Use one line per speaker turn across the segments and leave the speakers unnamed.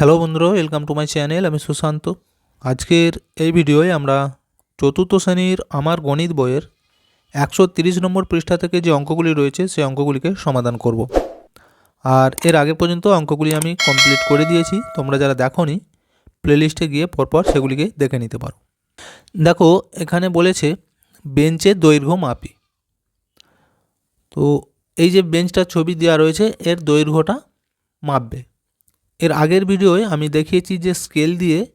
Hello বন্ধুরা welcome to my channel আমি সুশান্ত। আজকের এই ভিডিওয়ে আমরা চতুর্থ শ্রেণির আমার গণিত বইয়ের একশো তিরিশ নম্বর পৃষ্ঠা থেকে যে অঙ্কগুলি রয়েছে, সেই অঙ্কগুলিকে সমাধান করব। আর এর আগে পর্যন্ত অঙ্কগুলি আমি কমপ্লিট করে দিয়েছি, তোমরা যারা দেখোনি প্লেলিস্টে গিয়ে পরপর সেগুলিকে দেখে নিতে পারো। দেখো, এখানে বলেছে বেঞ্চের দৈর্ঘ্য মাপি। তো এই যে বেঞ্চটার ছবি দেওয়া রয়েছে, এর দৈর্ঘ্যটা মাপবে। এর আগের ভিডিওয় আমি দেখিয়েছি যে স্কেল দিয়ে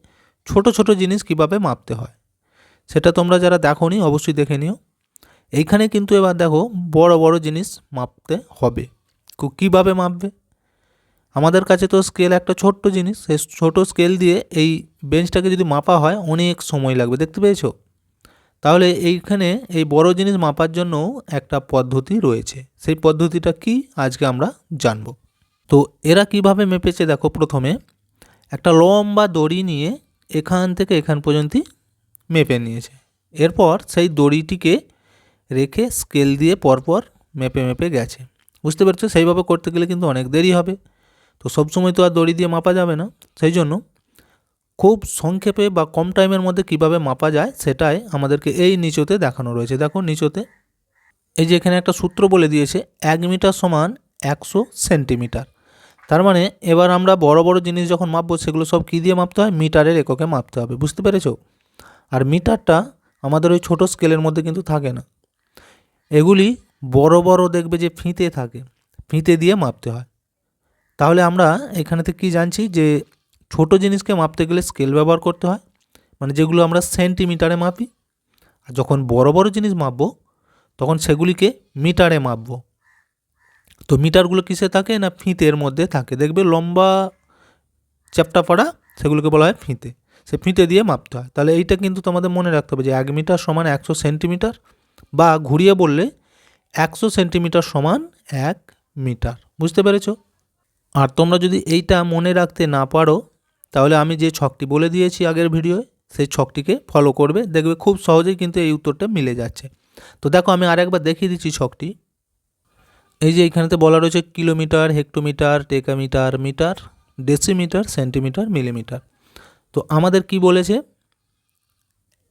ছোট ছোট জিনিস কীভাবে মাপতে হয়। সেটা তোমরা যারা দেখোনি অবশ্যই দেখে নিও। এইখানে কিন্তু এবার দেখো বড় বড় জিনিস মাপতে হবে। কীভাবে মাপবে? আমাদের কাছে তো স্কেল একটা ছোট্ট জিনিস। সেই ছোট স্কেল দিয়ে এই বেঞ্চটাকে যদি মাপা হয় অনেক সময় লাগবে। দেখতে পেয়েছ? তাহলে এইখানে এই বড় জিনিস মাপার জন্য একটা পদ্ধতি রয়েছে। সেই পদ্ধতিটা কি? আজকে আমরা জানব। তো এরা কীভাবে মেপেছে দেখো প্রথমে, একটা লম্বা দড়ি নিয়ে এখান থেকে এখান পর্যন্ত মেপে নিয়েছে। এরপর সেই দড়িটিকে রেখে স্কেল দিয়ে পরপর মেপে মেপে গেছে। বুঝতে পারছ? সেইভাবে করতে গেলে কিন্তু অনেক দেরি হবে। তো সবসময় তো আর দড়ি দিয়ে মাপা যাবে না। সেই জন্য খুব সংক্ষেপে বা কম টাইমের মধ্যে কীভাবে মাপা যায় সেটাই আমাদেরকে এই নিচতে দেখানো রয়েছে। দেখো নিচতে। এই যে এখানে একটা সূত্র বলে দিয়েছে, এক মিটার সমান একশো সেন্টিমিটার। তার মানে এবার আমরা বড় বড় জিনিস যখন মাপবো, সেগুলো সব কী দিয়ে মাপতে হয়? মিটারের এককে মাপতে হবে, বুঝতে পেরেছ? আর মিটারটা আমাদের ওই ছোটো স্কেলের মধ্যে কিন্তু থাকে না। এগুলি বড় বড় দেখবে যে ফিতে থাকে, ফিতে দিয়ে মাপতে হয়। তাহলে আমরা এখানে থেকে কী জানছি যে ছোট জিনিসকে মাপতে গেলে স্কেল ব্যবহার করতে হয় মানে যেগুলো আমরা সেন্টিমিটারে মাপি। আর যখন বড় বড় জিনিস মাপবো, তখন সেগুলিকে মিটারে মাপবো। তো মিটারগুলো কিসে থাকে না ফিতের মধ্যে থাকে? দেখবে লম্বা চ্যাপটা পড়া, সেগুলোকে বলা হয় ফিতে। সে ফিতে দিয়ে মাপতে হয়। তাহলে এইটা কিন্তু তোমাদের মনে রাখতে হবে যে এক মিটার সমান একশো সেন্টিমিটার বা ঘুরিয়ে বললে একশো সেন্টিমিটার সমান এক মিটার। বুঝতে পেরেছ? আর তোমরা যদি এইটা মনে রাখতে না পারো, তাহলে আমি যে ছকটি বলে দিয়েছি আগের ভিডিওয়, সেই ছকটিকে ফলো করবে। দেখবে খুব সহজেই কিন্তু এই উত্তরটা মিলে যাচ্ছে। তো দেখো আমি আরেকবার দেখিয়ে দিচ্ছি ছকটি। এই যে এইখানেতে বলা রয়েছে kilometre, hectometre, decametre, metre, decimetre, centimetre, millimetre. তো আমাদের কি বলেছে?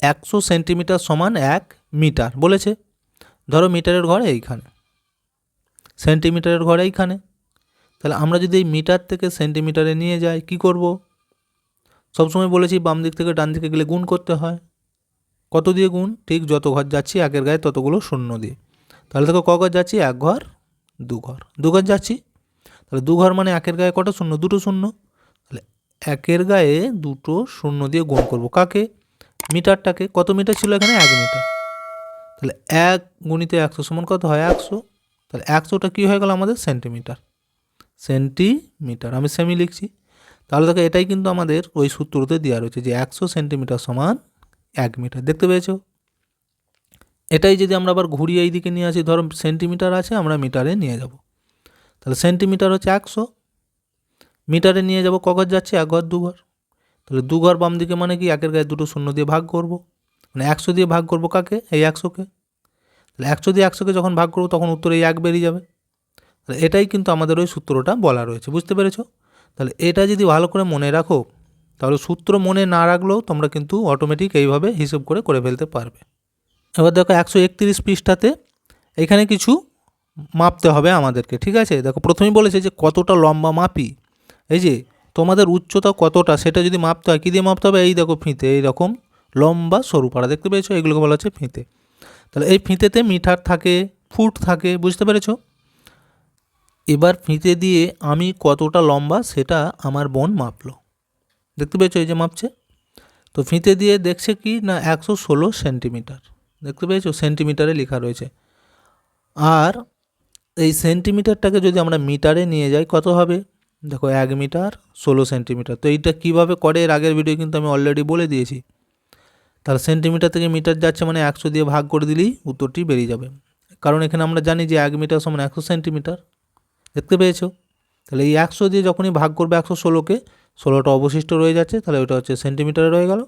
একশো সেন্টিমিটার সমান এক মিটার বলেছে। ধরো মিটারের ঘরে এইখানে। সেন্টিমিটারের ঘরে এইখানে। তাহলে আমরা যদি এই মিটার থেকে সেন্টিমিটারে নিয়ে যাই, কি করব? সবসময় বলেছি বাম দিক থেকে ডান দিকে গেলে গুণ করতে হয়। কত দিয়ে গুণ? ঠিক যত ঘর যাচ্ছি, একের গায়ে ততগুলো শূন্য দিয়ে। তাহলে দেখো ক ঘর যাচ্ছি? এক ঘর দু ঘর দু ঘর যাচ্ছি। তাহলে দু ঘর মানে একের গায়ে কটা শূন্য? দুটো শূন্য। তাহলে একের গায়ে দুটো শূন্য দিয়ে গুণ করব কাকে? মিটারটাকে। কত মিটার ছিল এখানে? এক মিটার। তাহলে এক গুণিতে একশো সমান কত হয়? একশো। তাহলে একশোটা কী হয়ে গেল আমাদের? সেন্টিমিটার। সেন্টিমিটার। আমি সেমি লিখছি। তাহলে দেখো এটাই কিন্তু আমাদের ওই সূত্রতে দেওয়া রয়েছে যে একশো সেন্টিমিটার সমান এক মিটার। দেখতে পেয়েছ? এটাই যদি আমরা আবার ঘুরিয়ে এই দিকে নিয়ে আসি, ধরো সেন্টিমিটার আছে, আমরা মিটারে নিয়ে যাব। তাহলে সেন্টিমিটার হচ্ছে একশো, মিটারে নিয়ে যাব কঘর যাচ্ছে? এক ঘর, দু ঘর। তাহলে দু ঘর বাম দিকে মানে কি? একের গায়ে দুটো শূন্য দিয়ে ভাগ করব। মানে একশো দিয়ে ভাগ করব কাকে? এই একশোকে। তাহলে একশো দিয়ে একশোকে যখন ভাগ করব, তখন উত্তরে এই এক বেরিয়ে যাবে। তাহলে এটাই কিন্তু আমাদের ওই সূত্রটা বলা রয়েছে, বুঝতে পেরেছ? তাহলে এটা যদি ভালো করে মনে রাখো, তাহলে সূত্র মনে না রাখলেও তোমরা কিন্তু অটোমেটিক এইভাবে হিসেব করে করে ফেলতে পারবে। এবার দেখো একশো একত্রিশ পৃষ্ঠাতে এখানে কিছু মাপতে হবে আমাদেরকে, ঠিক আছে? দেখো প্রথমেই বলেছে যে কতটা লম্বা মাপি। এই যে তোমাদের উচ্চতা কতটা সেটা যদি মাপতে হয়, কী দিয়ে মাপতে হবে? এই দেখো ফিতে এইরকম লম্বা সরু পাড়া, দেখতে পেয়েছ? এগুলোকে বলা হচ্ছে ফিতে। তাহলে এই ফিতেতে মিটার থাকে, ফুট থাকে, বুঝতে পেরেছ? এবার ফিতে দিয়ে আমি কতটা লম্বা সেটা আমার বোন মাপলো। দেখতে পেয়েছ এই যে মাপছে? তো ফিতে দিয়ে দেখছে কি? না, একশো ষোলো সেন্টিমিটার। দেখতে পেয়েছ? সেন্টিমিটারে লেখা রয়েছে। আর এই সেন্টিমিটারটাকে যদি আমরা মিটারে নিয়ে যাই, কত হবে? দেখো, এক মিটার, ষোলো সেন্টিমিটার তো এইটা কীভাবে করে? এর আগের ভিডিও কিন্তু আমি অলরেডি বলে দিয়েছি। তাহলে সেন্টিমিটার থেকে মিটার যাচ্ছে মানে একশো দিয়ে ভাগ করে দিলেই উত্তরটি বেরিয়ে যাবে। কারণ এখানে আমরা জানি যে এক মিটার সমান একশো সেন্টিমিটার দেখতে পেয়েছ? তাহলে এই একশো দিয়ে যখনই ভাগ করবে একশো ষোলোকে, ষোলোটা অবশিষ্ট রয়ে যাচ্ছে, তাহলে ওটা হচ্ছে সেন্টিমিটারে রয়ে গেল।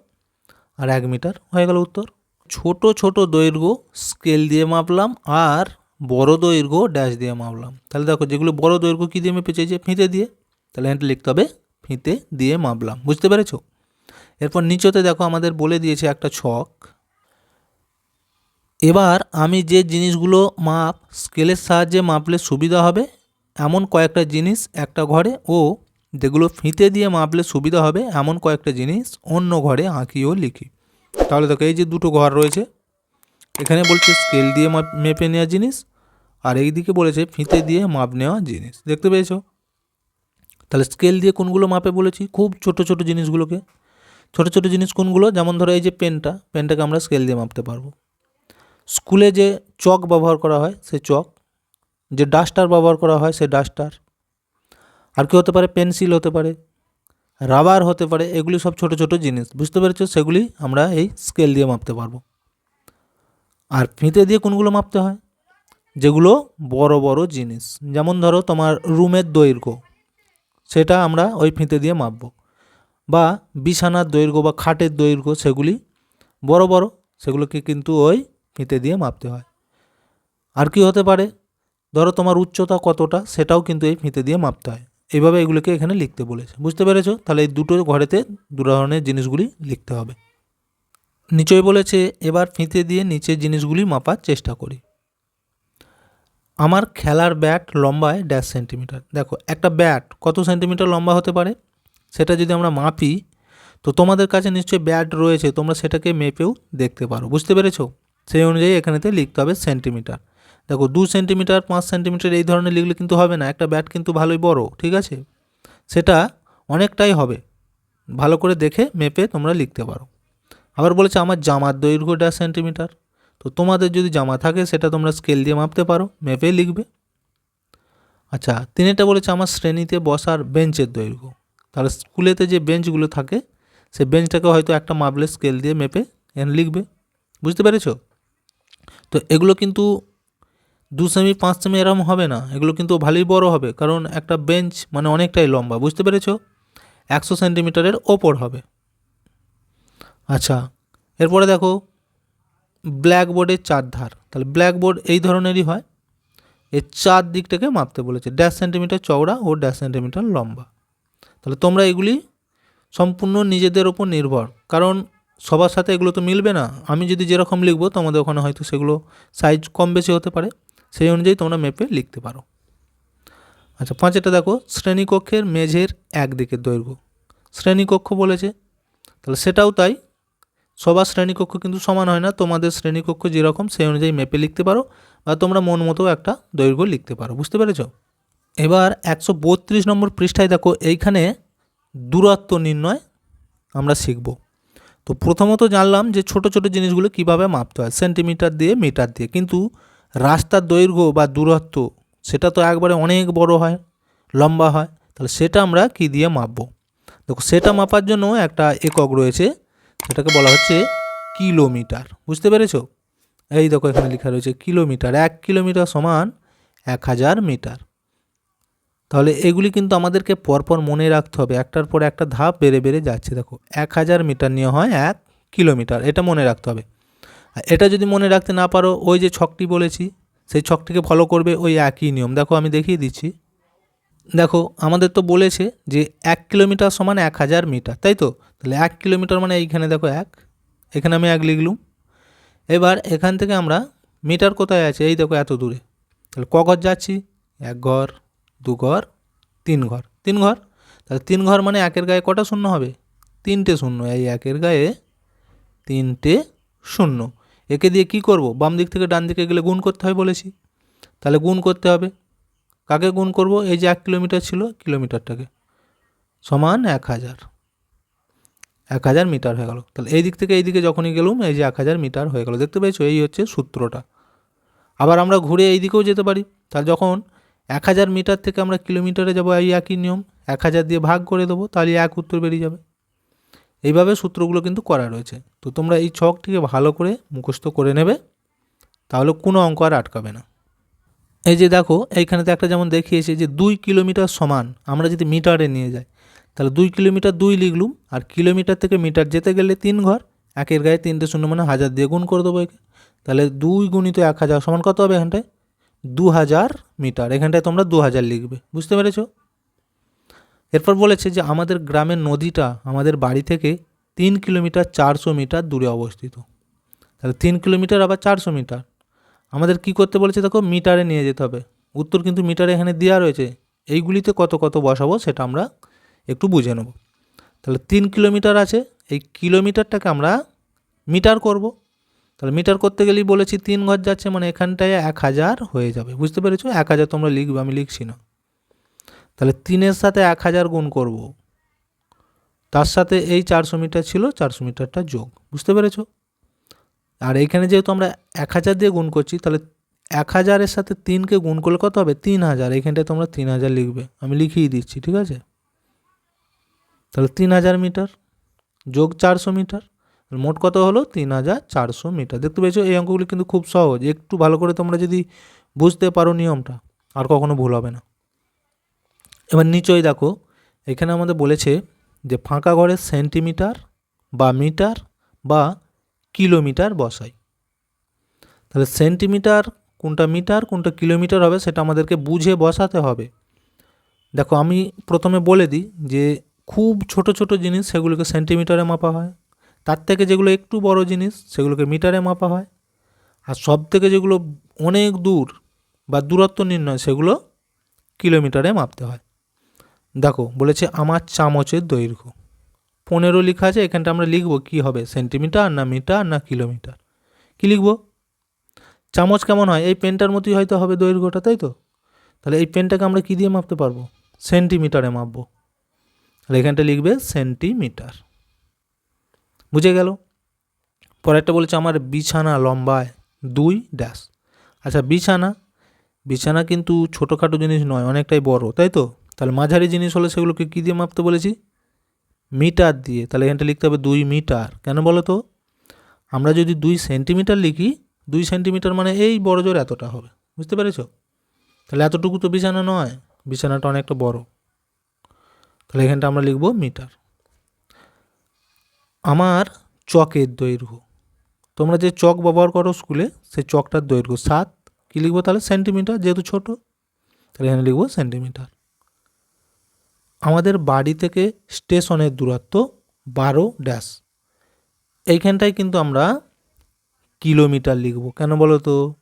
আর এক মিটার হয়ে গেল উত্তর। ছোট ছোট দৈর্ঘ্য স্কেল দিয়ে মাপলাম আর বড় দৈর্ঘ্য ড্যাশ দিয়ে মাপলাম। তাহলে দেখো যেগুলো বড় দৈর্ঘ্য কী দিয়ে মেপেছে যে ফিতে দিয়ে। তাহলে এটা লিখতে হবে ফিতে দিয়ে মাপলাম। বুঝতে পেরেছ? এরপর নিচতে দেখো আমাদের বলে দিয়েছে একটা ছক। এবার আমি যে জিনিসগুলো মাপ স্কেলের সাহায্যে মাপলে সুবিধা হবে, এমন কয়েকটা জিনিস একটা ঘরে ও যেগুলো ফিতে দিয়ে মাপলে সুবিধা হবে, এমন কয়েকটা জিনিস অন্য ঘরে আঁকি ও লিখি। তাহলে দেখো এই যে দুটো ঘর রয়েছে, এখানে বলছে স্কেল দিয়ে মাপ নেওয়া জিনিস আর এই দিকে বলেছে ফিতে দিয়ে মাপ নেওয়া জিনিস, দেখতে পেয়েছ? তাহলে স্কেল দিয়ে কোনগুলো মাপে বলেছি? খুব ছোট ছোট জিনিসগুলোকে। ছোট ছোট জিনিস কোনগুলো? যেমন ধরো এই যে পেনটা, পেনটাকে আমরা স্কেল দিয়ে মাপতে পারব। স্কুলে যে চক ব্যবহার করা হয়, সে চক, যে ডাস্টার ব্যবহার করা হয়, সে ডাস্টার। আর কি হতে পারে? পেন্সিল হতে পারে। রাবার হতে পারে, এগুলি সব ছোট ছোট জিনিস, বুঝতে পেরেছ? সেগুলি আমরা এই স্কেল দিয়ে মাপতে পারব। আর ফিতে দিয়ে কোনগুলো মাপতে হয়? যেগুলো বড় বড় জিনিস। যেমন ধরো তোমার রুমের দৈর্ঘ্য, সেটা আমরা ওই ফিতে দিয়ে মাপবো। বা বিছানার দৈর্ঘ্য বা খাটের দৈর্ঘ্য, সেগুলি বড় বড়, সেগুলোকে কিন্তু ওই ফিতে দিয়ে মাপতে হয়। আর কি হতে পারে? ধরো তোমার উচ্চতা কতটা, সেটাও কিন্তু এই ফিতে দিয়ে মাপতে হয়। এইভাবে এগুলোকে এখানে লিখতে বলেছে। বুঝতে পেরেছ? তাহলে এই দুটো ঘরেতে দু ধরনের জিনিসগুলি লিখতে হবে। নিচয় বলেছে, এবার ফিতে দিয়ে নিচের জিনিসগুলি মাপার চেষ্টা করি। আমার খেলার ব্যাট লম্বায় ড্যাশ সেন্টিমিটার। দেখো, একটা ব্যাট কত সেন্টিমিটার লম্বা হতে পারে? সেটা যদি আমরা মাপি, তো তোমাদের কাছে নিশ্চয়ই ব্যাট রয়েছে, তোমরা সেটাকে মেপেও দেখতে পারো। বুঝতে পেরেছ? সেই অনুযায়ী এখানেতে লিখতে হবে সেন্টিমিটার। দেখো দু সেন্টিমিটার, পাঁচ সেন্টিমিটার এই ধরনের লিখলে কিন্তু হবে না, একটা ব্যাট কিন্তু ভালোই বড়, ঠিক আছে? সেটা অনেকটাই হবে। ভালো করে দেখে, মেপে তোমরা লিখতে পারো। আবার বলেছে, আমার জামার দৈর্ঘ্য ড্যাশ সেন্টিমিটার। তো তোমাদের যদি জামা থাকে, সেটা তোমরা স্কেল দিয়ে মাপতে পারো মেপে লিখবে। আচ্ছা তিনেরটা বলেছে, আমার শ্রেণীতে বসার বেঞ্চের দৈর্ঘ্য। তাহলে স্কুলেতে যে বেঞ্চগুলো থাকে, সে বেঞ্চটাকে হয়তো একটা মাপলে স্কেল দিয়ে মেপে এখানে লিখবে। বুঝতে পেরেছ? তো এগুলো কিন্তু দু সেমি পাঁচ সেমি এরম হবে না। এগুলো কিন্তু ভালোই বড় হবে, কারণ একটা বেঞ্চ মানে অনেকটাই লম্বা, বুঝতে পেরেছ? একশো সেন্টিমিটারের ওপর হবে। আচ্ছা এরপরে দেখো ব্ল্যাকবোর্ডের চার ধার। তাহলে ব্ল্যাকবোর্ড এই ধরনেরই হয়। এর চার দিকটাকে মাপতে বলেছে ড্যাশ সেন্টিমিটার চওড়া ও ড্যাশ সেন্টিমিটার লম্বা। তাহলে তোমরা এগুলি সম্পূর্ণ নিজেদের ওপর নির্ভর, কারণ সবার সাথে এগুলো তো মিলবে না। আমি যদি যেরকম লিখব, তোমাদের ওখানে হয়তো সেগুলো সাইজ কম বেশি হতে পারে। সেই অনুযায়ী তোমরা মেপে লিখতে পারো। আচ্ছা পাঁচেটা দেখো শ্রেণীকক্ষের মেঝের একদিকের দৈর্ঘ্য। শ্রেণীকক্ষ বলেছে, তাহলে সেটাও তাই। সবার শ্রেণীকক্ষ কিন্তু সমান হয় না, তোমাদের শ্রেণীকক্ষ যেরকম, সেই অনুযায়ী মেপে লিখতে পারো বা তোমরা মন মতো একটা দৈর্ঘ্য লিখতে পারো, বুঝতে পেরেছ? এবার একশো বত্রিশ নম্বর পৃষ্ঠায় দেখো, এইখানে দূরত্ব নির্ণয় আমরা শিখব। তো প্রথমত জানলাম যে ছোট ছোট জিনিসগুলো কীভাবে মাপতে হয়, সেন্টিমিটার দিয়ে, মিটার দিয়ে। কিন্তু রাস্তার দৈর্ঘ্য বা দূরত্ব, সেটা তো একবারে অনেক বড় হয়, লম্বা হয়, তাহলে সেটা আমরা কি দিয়ে মাপবো? দেখো, সেটা মাপার জন্য একটা একক রয়েছে, সেটাকে বলা হচ্ছে কিলোমিটার, বুঝতে পেরেছ? এই দেখো, এখানে লেখা রয়েছে কিলোমিটার, এক কিলোমিটার সমান এক হাজার মিটার। তাহলে এগুলি কিন্তু আমাদেরকে পরপর মনে রাখতে হবে, একটার পর একটা ধাপ বেড়ে বেড়ে যাচ্ছে, দেখো, এক হাজার মিটার নিয়ে হয় এক কিলোমিটার, এটা মনে রাখতে হবে। এটা যদি মনে রাখতে না পারো, ওই যে ছকটি বলেছি, সেই ছকটিকে ফলো করবে ওই একই নিয়ম। দেখো, আমি দেখিয়ে দিচ্ছি। দেখো, আমাদের তো বলেছে যে এক কিলোমিটার সমান এক হাজার মিটার, তাই তো? তাহলে এক কিলোমিটার মানে এইখানে দেখো এক, এখানে আমি এক লিখলুম। এবার এখান থেকে আমরা মিটার কোথায় আছে? এই দেখো, এত দূরে। তাহলে ক ঘর যাচ্ছি? এক ঘর, দু ঘর, তিন ঘর। তিন ঘর? তাহলে তিন ঘর মানে একের গায়ে কটা শূন্য হবে? তিনটে শূন্য। এই একের গায়ে তিনটে শূন্য। একে দিয়ে কি করব? বাম দিক থেকে ডান দিকে গেলে গুণ করতে হয় বলেছি। তাহলে গুণ করতে হবে। কাকে গুণ করব? এই যে এক কিলোমিটার ছিল কিলোমিটারটাকে। সমান এক হাজার। এক হাজার মিটার হয়ে গেল। তাহলে এই দিক থেকে এই দিকে যখনই গেলুম, এই যে এক হাজার মিটার হয়ে গেল। দেখতে পেয়েছ? এই হচ্ছে সূত্রটা। আবার আমরা ঘুরে এই দিকেও যেতে পারি। তাহলে যখন এক হাজার মিটার থেকে আমরা কিলোমিটারে যাব, এই একই নিয়ম। এক হাজার দিয়ে ভাগ করে দেবো, তাহলে এক উত্তর বেরিয়ে যাবে। এইভাবে সূত্রগুলো কিন্তু করা রয়েছে। তো তোমরা এই ছকটিকে ভালো করে মুখস্থ করে নেবে, তাহলে কোনো অঙ্ক আর আটকাবে না। এই যে দেখো, এইখানে তো একটা যেমন দেখিয়েছে যে দুই কিলোমিটার সমান, আমরা যদি মিটারে নিয়ে যাই, তাহলে দুই কিলোমিটার দুই লিখলুম, আর কিলোমিটার থেকে মিটার যেতে গেলে তিন ঘর, একের গায়ে তিনটে শূন্য মানে হাজার দিয়ে গুণ করে দেবো একে। তাহলে দুই গুণিত এক হাজার সমান কত হবে এখানটায়? দু হাজার মিটার, এখানটায় তোমরা দু হাজার লিখবে, বুঝতে পেরেছ? এরপর বলেছে যে আমাদের গ্রামের নদীটা আমাদের বাড়ি থেকে তিন কিলোমিটার চারশো মিটার দূরে অবস্থিত। তাহলে তিন কিলোমিটার আবার চারশো মিটার। আমাদের কি করতে বলেছে দেখো, মিটারে নিয়ে যেতে হবে। উত্তর কিন্তু মিটারে এখানে দেওয়া রয়েছে। এইগুলিতে কত কত বসাবো সেটা আমরা একটু বুঝে নেব। তাহলে তিন কিলোমিটার আছে, এই কিলোমিটারটাকে আমরা মিটার করব। তাহলে মিটার করতে গেলেই বলেছি তিন ঘর যাচ্ছে মানে এখানটায় এক হাজার হয়ে যাবে। বুঝতে পেরেছ? এক হাজার তোমরা লিখবে, আমি লিখছি না। তাহলে তিনের সাথে এক হাজার গুণ করব। তার সাথে এই চারশো মিটার ছিল, চারশো মিটারটা যোগ। বুঝতে পেরেছ? আর এইখানে যেহেতু আমরা এক হাজার দিয়ে গুণ করছি, তাহলে এক হাজারের সাথে তিনকে গুণ করলে কত হবে? তিন হাজার। এইখানটায় তোমরা তিন হাজার লিখবে। আমি লিখিয়ে দিচ্ছি, ঠিক আছে? তাহলে তিন হাজার মিটার যোগ চারশো মিটার, মোট কত হলো? তিন হাজার চারশো মিটার। দেখতে পেয়েছ? এই অঙ্কগুলি কিন্তু খুব সহজ। একটু ভালো করে তোমরা যদি বুঝতে পারো নিয়মটা, আর কখনো ভুল হবে না। এবার নিচই দেখো, এখানে আমাদের বলেছে যে ফাঁকা ঘরের সেন্টিমিটার বা মিটার বা কিলোমিটার বসাই। তাহলে সেন্টিমিটার কোনটা মিটার, কোনটা কিলোমিটার হবে সেটা আমাদেরকে বুঝে বসাতে হবে। দেখো আমি প্রথমে বলে দিই যে খুব ছোট ছোট জিনিস সেগুলোকে সেন্টিমিটারে মাপা হয়, তার থেকে যেগুলো একটু বড় জিনিস সেগুলোকে মিটারে মাপা হয়, আর সব থেকে যেগুলো অনেক দূর বা দূরত্ব নির্ণয় সেগুলো কিলোমিটারে মাপতে হয়। দেখো, বলেছে আমার চামচের দৈর্ঘ্য। পনেরো লেখা আছে, এখানটা আমরা লিখব কি হবে, সেন্টিমিটার না মিটার না কিলোমিটার? কি লিখব? চামচ কেমন হয়? এই পেনটার মতোই হয়তো হবে দৈর্ঘ্যটা, তাই তো? তাহলে এই পেনটাকে আমরা কী দিয়ে মাপতে পারব? সেন্টিমিটারে মাপবো। তাহলে এখানটা লিখবে সেন্টিমিটার। বুঝে গেল? পরেরটা বলেছে আমার বিছানা লম্বায় দুই ড্যাশ আচ্ছা বিছানা? বিছানা কিন্তু ছোটোখাটো জিনিস নয়, অনেকটাই বড়, তাই তো? তাহলে মাঝারি জিনিস হলে সেগুলোকে কী দিয়ে মাপতে বলেছি? মিটার দিয়ে। তাহলে এখানটা লিখতে হবে দুই মিটার। কেন বলো তো? আমরা যদি দুই সেন্টিমিটার লিখি, দুই সেন্টিমিটার মানে এই বড় জোর এতটা হবে। বুঝতে পেরেছ? তাহলে এতটুকু তো বিছানা নয়, বিছানাটা অনেকটা বড়। তাহলে এখানটা আমরা লিখব মিটার। আমার চকের দৈর্ঘ্য। তোমরা যে চক ব্যবহার করো স্কুলে সেই চকটার দৈর্ঘ্য সাত। কী লিখব তাহলে? সেন্টিমিটার, যেহেতু ছোট। তাহলে এখানে লিখব সেন্টিমিটার। আমাদের বাড়ি থেকে স্টেশনের দূরত্ব বারো ড্যাশ এইখানটায় কিন্তু আমরা কিলোমিটার লিখব। কেন বলো তো?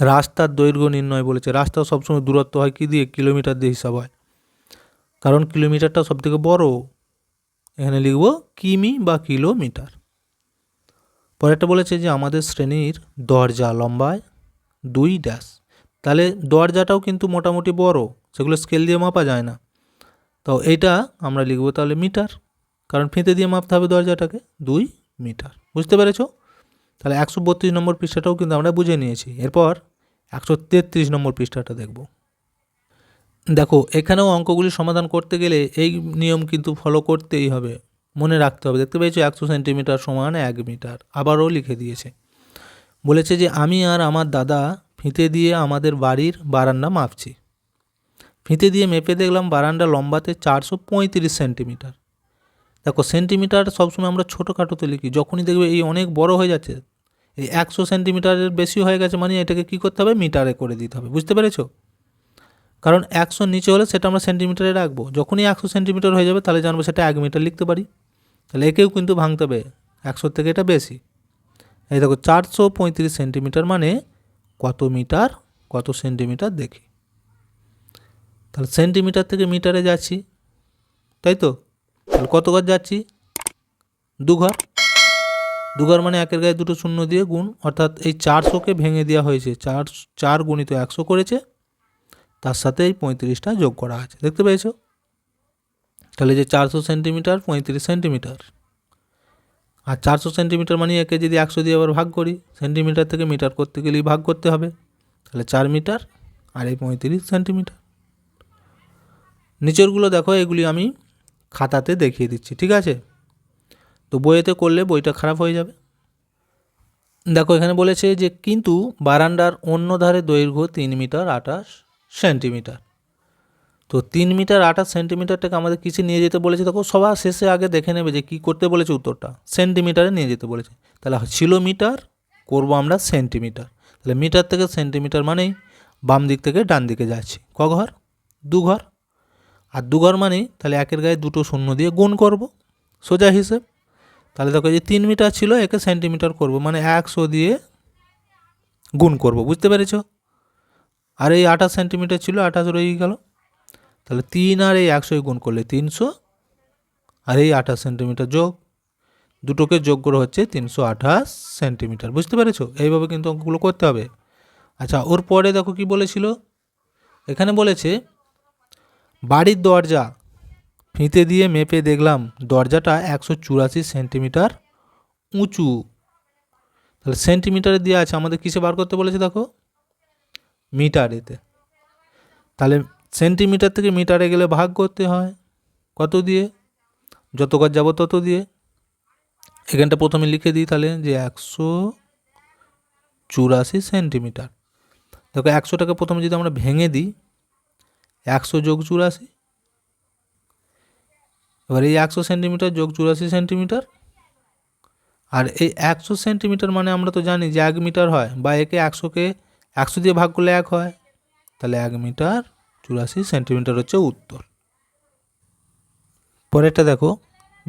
রাস্তার দৈর্ঘ্য নির্ণয় বলেছে। রাস্তার সবসময় দূরত্ব হয় কী দিয়ে? কিলোমিটার দিয়ে হিসাব হয়। কারণ কিলোমিটারটা সবথেকে বড়। এখানে লিখব কিমি বা কিলোমিটার। পরেরটা বলেছে যে আমাদের শ্রেণির দরজা লম্বায় দুই ড্যাশ তাহলে দরজাটাও কিন্তু মোটামুটি বড়, সেগুলো স্কেল দিয়ে মাপা যায় না। তো এইটা আমরা লিখব তাহলে মিটার, কারণ ফিতে দিয়ে মাপতে হবে দরজাটাকে, দুই মিটার, বুঝতে পেরেছ? তাহলে একশো বত্রিশ নম্বর পৃষ্ঠাটাও কিন্তু আমরা বুঝে নিয়েছি, এরপর একশো তেত্রিশ নম্বর পৃষ্ঠাটা দেখব। দেখো, এখানেও অঙ্কগুলি সমাধান করতে গেলে এই নিয়ম কিন্তু ফলো করতেই হবে, মনে রাখতে হবে। দেখতে পেয়েছ? একশো সেন্টিমিটার সমান এক মিটার, আবারও লিখে দিয়েছে। বলেছে যে আমি আর আমার দাদা ফিতে দিয়ে আমাদের বাড়ির বারান্দা মাপছি। ফিতে দিয়ে মেপে দেখলাম বারান্দা লম্বাতে চারশো পঁয়ত্রিশ সেন্টিমিটার। দেখো সেন্টিমিটার সবসময় আমরা ছোটোখাটোতে লিখি, যখনই দেখবে এই অনেক বড় হয়ে যাচ্ছে, এই একশো সেন্টিমিটারের বেশি হয়ে গেছে মানে এটাকে কী করতে হবে? মিটারে করে দিতে হবে, বুঝতে পেরেছ? কারণ একশোর নিচে হলে সেটা আমরা সেন্টিমিটারে রাখব, যখনই একশো সেন্টিমিটার হয়ে যাবে তাহলে জানব সেটা এক মিটার লিখতে পারি। তাহলে একেও কিন্তু ভাঙতে হবে, একশোর থেকে এটা বেশি। এই দেখো চারশো পঁয়ত্রিশ সেন্টিমিটার মানে কত মিটার, কত সেন্টিমিটার দেখি। তাহলে সেন্টিমিটার থেকে মিটারে যাচ্ছি, তাই তো? তাহলে কত ঘর যাচ্ছি? দু ঘর। দু ঘর মানে একের গায়ে দুটো শূন্য দিয়ে গুণ, অর্থাৎ এই চারশোকে ভেঙে দেওয়া হয়েছে, চার চার গুণিত একশো করেছে, তার সাথে এই পঁয়ত্রিশটা যোগ করা আছে, দেখতে পেয়েছ? তাহলে যে চারশো সেন্টিমিটার, পঁয়ত্রিশ সেন্টিমিটার আর চারশো সেন্টিমিটার মানে একে যদি একশো দিয়ে আবার ভাগ করি, সেন্টিমিটার থেকে মিটার করতে গেলেই ভাগ করতে হবে। তাহলে চার মিটার আর এই পঁয়ত্রিশ সেন্টিমিটার। নিচেরগুলো দেখো, এগুলি আমি খাতাতে দেখিয়ে দিচ্ছি, ঠিক আছে? তো বইয়েতে করলে বইটা খারাপ হয়ে যাবে। দেখো, এখানে বলেছে যে কিন্তু বারান্দার অন্য ধারে দৈর্ঘ্য তিন মিটার আঠাশ সেন্টিমিটার। তো তিন মিটার আঠাশ সেন্টিমিটারটাকে আমাদের কিসে নিয়ে যেতে বলেছে? দেখো সবার শেষে আগে দেখে নেবে যে কী করতে বলেছে উত্তরটা। সেন্টিমিটারে নিয়ে যেতে বলেছে। তাহলে ছিল মিটার, করব আমরা সেন্টিমিটার। তাহলে মিটার থেকে সেন্টিমিটার মানেই বাম দিক থেকে ডান দিকে যাচ্ছি। ক ঘর? দু ঘর। আর দু ঘর মানেই তাহলে একের গায়ে দুটো শূন্য দিয়ে গুণ করব। সোজা হিসেব। তাহলে দেখো যে তিন মিটার ছিল, একে সেন্টিমিটার করব মানে একশো দিয়ে গুণ করব। বুঝতে পেরেছ? আর এই আঠাশ সেন্টিমিটার ছিল আঠাশ রয়ে গেল। তাহলে তিন আর এই একশোয় গুণ করলে তিনশো, আর এই আঠাশ সেন্টিমিটার যোগ, দুটোকে যোগ করে হচ্ছে তিনশো আঠাশ সেন্টিমিটার। বুঝতে পেরেছ? এইভাবে কিন্তু অঙ্কগুলো করতে হবে। আচ্ছা ওর পরে দেখো কি বলেছিল? এখানে বলেছে, বাড়ির দরজা ফিতে দিয়ে মেপে দেখলাম দরজাটা একশো চুরাশি সেন্টিমিটার উঁচু। তাহলে সেন্টিমিটারে দেওয়া আছে, আমাদের কিসে বার করতে বলেছে দেখো? মিটারেতে। তাহলে সেন্টিমিটার থেকে মিটারে গেলে ভাগ করতে হয়। কত দিয়ে? যত কাজ যাব তত দিয়ে। এখানটা প্রথমে লিখে দিই তাহলে যে একশো চুরাশি সেন্টিমিটার। দেখো একশোটাকে প্রথমে যদি আমরা ভেঙে দিই, একশো যোগ চুরাশি। এবার এই একশো সেন্টিমিটার যোগ চুরাশি সেন্টিমিটার। আর এই একশো সেন্টিমিটার মানে আমরা তো জানি যে এক মিটার হয়, বা একে একশোকে একশো দিয়ে ভাগ করলে এক হয়। তাহলে এক মিটার চুরাশি সেন্টিমিটার হচ্ছে উত্তর। পরেরটা দেখো,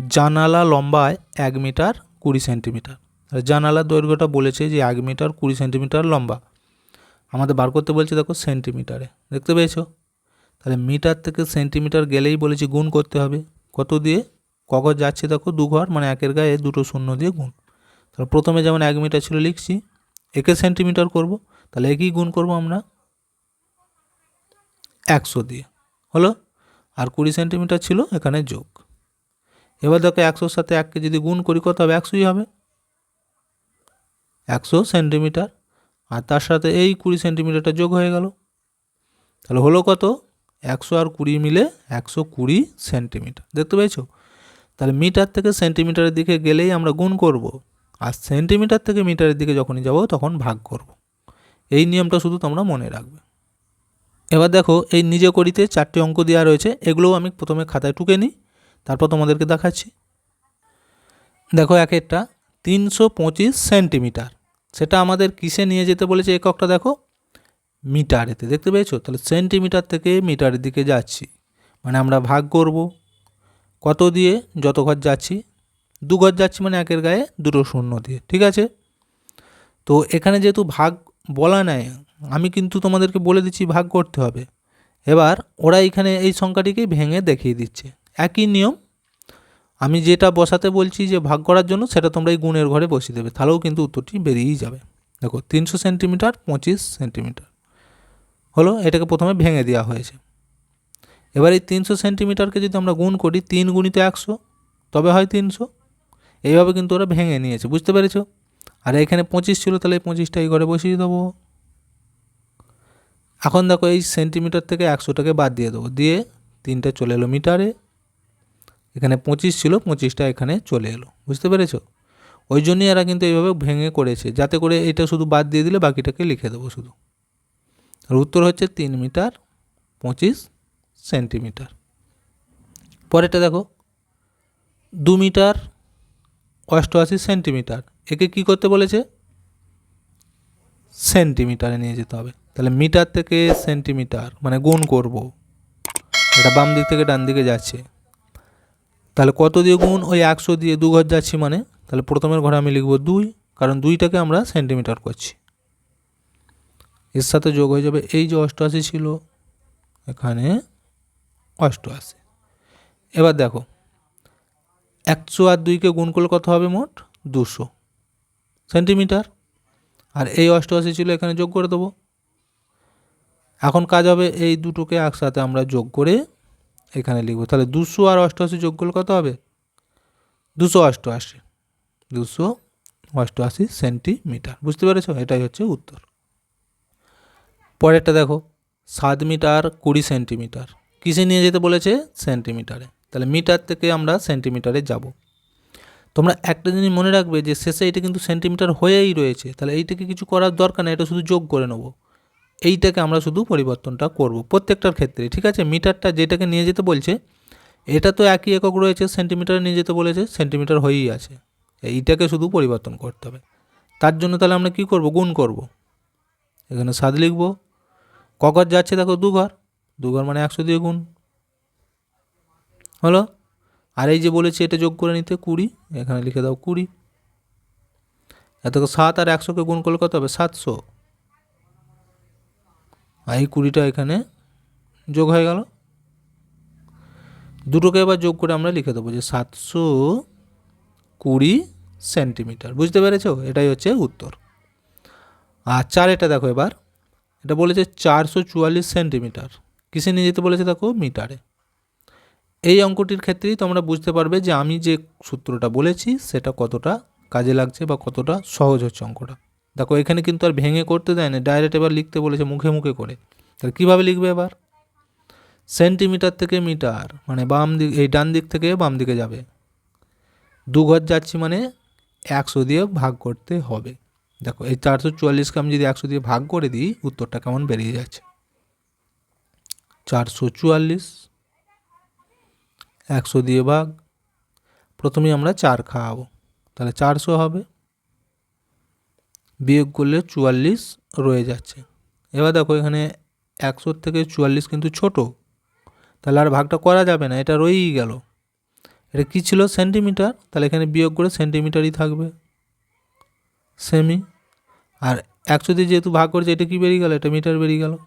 জানালা লম্বায় এক মিটার কুড়ি সেন্টিমিটার জানালার দৈর্ঘ্যটা বলেছে যে এক মিটার কুড়ি সেন্টিমিটার লম্বা। আমাদের বার করতে বলছে, দেখো সেন্টিমিটারে দেখতে পেয়েছ? তাহলে মিটার থেকে সেন্টিমিটার গেলেই বলেছি গুণ করতে হবে। কত দিয়ে? কখন যাচ্ছে, দেখো, দু ঘর মানে একের গায়ে দুটো শূন্য দিয়ে গুণ। তাহলে প্রথমে যেমন এক মিটার ছিল, লিখছি, একে সেন্টিমিটার করব, তাহলে একই গুণ করব আমরা। একশো দিয়ে। হলো? আর কুড়ি সেন্টিমিটার ছিল এখানে যোগ। এবার দেখো একশোর সাথে এককে যদি গুণ করি, কত হবে? একশোই হবে। একশো সেন্টিমিটার। আর তার সাথে এই কুড়ি সেন্টিমিটারটা যোগ হয়ে গেল। তাহলে হলো কত? একশো আর কুড়ি মিলে একশো কুড়ি সেন্টিমিটার। দেখতে পেয়েছ? তাহলে মিটার থেকে সেন্টিমিটারের দিকে গেলেই আমরা গুণ করব। আর সেন্টিমিটার থেকে মিটারের দিকে যখনই যাব, তখন ভাগ করব। এই নিয়মটা শুধু তোমরা মনে রাখবে। এবার দেখো এই নিজে করিতে চারটি অঙ্ক দেওয়া রয়েছে, এগুলোও আমি প্রথমে খাতায় টুকে নিই, তারপর তোমাদেরকে দেখাচ্ছি। দেখো এক একটা, তিনশো পঁচিশ সেন্টিমিটার। সেটা আমাদের কিসে নিয়ে যেতে বলেছে এককটা দেখো? মিটারেতে, দেখতে পেয়েছ? তাহলে সেন্টিমিটার থেকে মিটারের দিকে যাচ্ছি। মানে আমরা ভাগ করব। কত দিয়ে যত ঘর যাচ্ছি? দু ঘর যাচ্ছি মানে একের গায়ে দুটো শূন্য দিয়ে, ঠিক আছে? তো এখানে যেহেতু ভাগ বলা নাই আমি কিন্তু তোমাদেরকে বলে দিচ্ছি, ভাগ করতে হবে। এবার ওরা এখানে এই সংখ্যাটিকে ভেঙে দেখিয়ে দিচ্ছে। একই নিয়ম, আমি যেটা বসাতে বলছি যে ভাগ করার জন্য, সেটা তোমরা এই গুণের ঘরে বসিয়ে দেবে। তাহলেও কিন্তু উত্তরটি বেরিয়েই যাবে। দেখো, তিনশো সেন্টিমিটার, পঁচিশ সেন্টিমিটার হলো, এটাকে প্রথমে ভেঙে দেওয়া হয়েছে। এবার এই তিনশো সেন্টিমিটারকে যদি আমরা গুণ করি, তিন গুণিত একশো, তবে হয় তিনশো। এইভাবে কিন্তু ওরা ভেঙে নিয়েছে, বুঝতে পেরেছ? আর এখানে পঁচিশ ছিল, তাহলে এই পঁচিশটা এই ঘরে বসিয়ে দেবো। এখন দেখো এই সেন্টিমিটার থেকে একশোটাকে বাদ দিয়ে দেবো। দিয়ে তিনটে চলে এলো মিটারে। এখানে পঁচিশ ছিল, পঁচিশটা এখানে চলে এলো। বুঝতে পেরেছ? ওই জন্যই এরা কিন্তু এইভাবে ভেঙে করেছে। যাতে করে এটা শুধু বাদ দিয়ে দিলে বাকিটাকে লিখে দেবো শুধু। আর উত্তর হচ্ছে তিন মিটার, পঁচিশ সেন্টিমিটার পরেরটা দেখো। দু মিটার অষ্টআশি সেন্টিমিটার একে কি করতে বলেছে? সেন্টিমিটারে নিয়ে যেতে হবে। তাহলে মিটার থেকে সেন্টিমিটার মানে গুণ করব। এটা বাম দিক থেকে ডান দিকে যাচ্ছে। তাহলে কত দিয়ে গুণ? ওই একশো দিয়ে দু ঘর যাচ্ছি মানে? তাহলে প্রথমের ঘরে আমি লিখব দুই, কারণ দুইটাকে আমরা সেন্টিমিটার করছি। এর সাথে যোগ হয়ে যাবে এই যে অষ্টআশি ছিল, এখানে অষ্টআশি। এবার দেখো, একশো আর দুইকে গুণ করলে কত হবে মোট? দুশো। সেন্টিমিটার? আর এই অষ্টআশি ছিল, এখানে যোগ করে দেবো। এখন কাজ হবে এই দুটোকে একসাথে আমরা যোগ করে এখানে লিখব। তাহলে দুশো আর অষ্টআশি যোগ করলে কত হবে? দুশো অষ্টআশি। দুশো অষ্টআশি সেন্টিমিটার। বুঝতে পেরেছ? এটাই হচ্ছে উত্তর। পরেরটা দেখো, সাত মিটার কুড়ি সেন্টিমিটার। কিসে নিয়ে যেতে বলেছে? সেন্টিমিটারে। তাহলে মিটার থেকে আমরা সেন্টিমিটারে যাব। তোমরা একটা জিনিস মনে রাখবে যে শেষে এটা কিন্তু সেন্টিমিটার হয়েই রয়েছে। তাহলে এইটাকে কিছু করার দরকার নেই, এটা শুধু যোগ করে নেব। এইটাকে আমরা শুধু পরিবর্তনটা করব প্রত্যেকটার ক্ষেত্রে, ঠিক আছে? মিটারটা যেটাকে নিয়ে যেতে বলছে, এটা তো একই একক রয়েছে সেন্টিমিটারে নিয়ে যেতে বলেছে সেন্টিমিটার হয়েই আছে। এইটাকে শুধু পরিবর্তন করতে হবে। তার জন্য তাহলে আমরা কি করব? গুণ করব। এখানে সাত লিখব। কঘর যাচ্ছে দেখো, দু ঘর। দু মানে একশো দিয়ে গুণ। হলো? আর এই যে বলেছি এটা যোগ করে নিতে কুড়ি, এখানে লিখে দাও কুড়ি। এত সাত আর একশোকে গুণ করলে কত হবে? সাতশো। আর এই কুড়িটা এখানে যোগ হয়ে গেল। দুটোকে এবার যোগ করে আমরা লিখে দেবো যে সাতশো কুড়ি সেন্টিমিটার। বুঝতে পেরেছ? এটাই হচ্ছে উত্তর। আর চার এটা দেখো এবার। এটা বলেছে চারশো চুয়াল্লিশ সেন্টিমিটার। কিসে নিয়ে যেতে বলেছে দেখো? মিটারে। এই অঙ্কটির ক্ষেত্রেই তোমরা বুঝতে পারবে যে আমি যে সূত্রটা বলেছি, সেটা কতটা কাজে লাগছে বা কতটা সহজ হচ্ছে অঙ্কটা। দেখো, এখানে কিন্তু আর ভেঙে করতে দেয় না ডাইরেক্ট এবার লিখতে বলেছে মুখে মুখে করে। তাহলে কীভাবে লিখবে এবার? সেন্টিমিটার থেকে মিটার মানে বাম দিক, এই ডান দিক থেকে বাম দিকে যাবে। দু ঘর যাচ্ছি মানে একশো দিয়ে ভাগ করতে হবে। দেখো, এই চারশো চুয়াল্লিশকে আমি যদি একশো দিয়ে ভাগ করে দিই, উত্তরটা কেমন বেরিয়ে যাচ্ছে? চারশো চুয়াল্লিশ একশো দিয়ে ভাগ। প্রথমেই আমরা চার খাওয়াবো। তাহলে চারশো হবে। বিয়োগ করলে চুয়াল্লিশ রয়ে যাচ্ছে। এবার দেখো এখানে একশোর থেকে চুয়াল্লিশ কিন্তু ছোট। তাহলে আর ভাগটা করা যাবে না, এটা রয়েই গেল। এটা কী ছিল? সেন্টিমিটার। তাহলে এখানে বিয়োগ করে সেন্টিমিটারই থাকবে। সেমি। আর একশো দিয়ে যেহেতু ভাগ করেছে, এটা কি বেরিয়ে গেল? এটা মিটার বেরিয়ে গেল।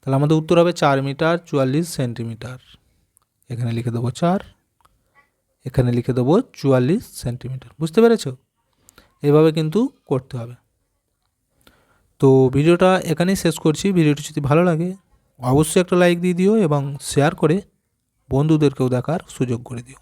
তাহলে আমাদের উত্তর হবে চার মিটার, চুয়াল্লিশ সেন্টিমিটার। এখানে লিখে দেবো চার, এখানে লিখে দেবো চুয়াল্লিশ সেন্টিমিটার। বুঝতে পেরেছ? এভাবে কিন্তু করতে হবে। তো ভিডিওটা এখানেই শেষ করছি। ভিডিওটি যদি ভালো লাগে, অবশ্যই একটা লাইক দিয়ে দিও এবং শেয়ার করে বন্ধুদেরকেও দেখার সুযোগ করে দিও।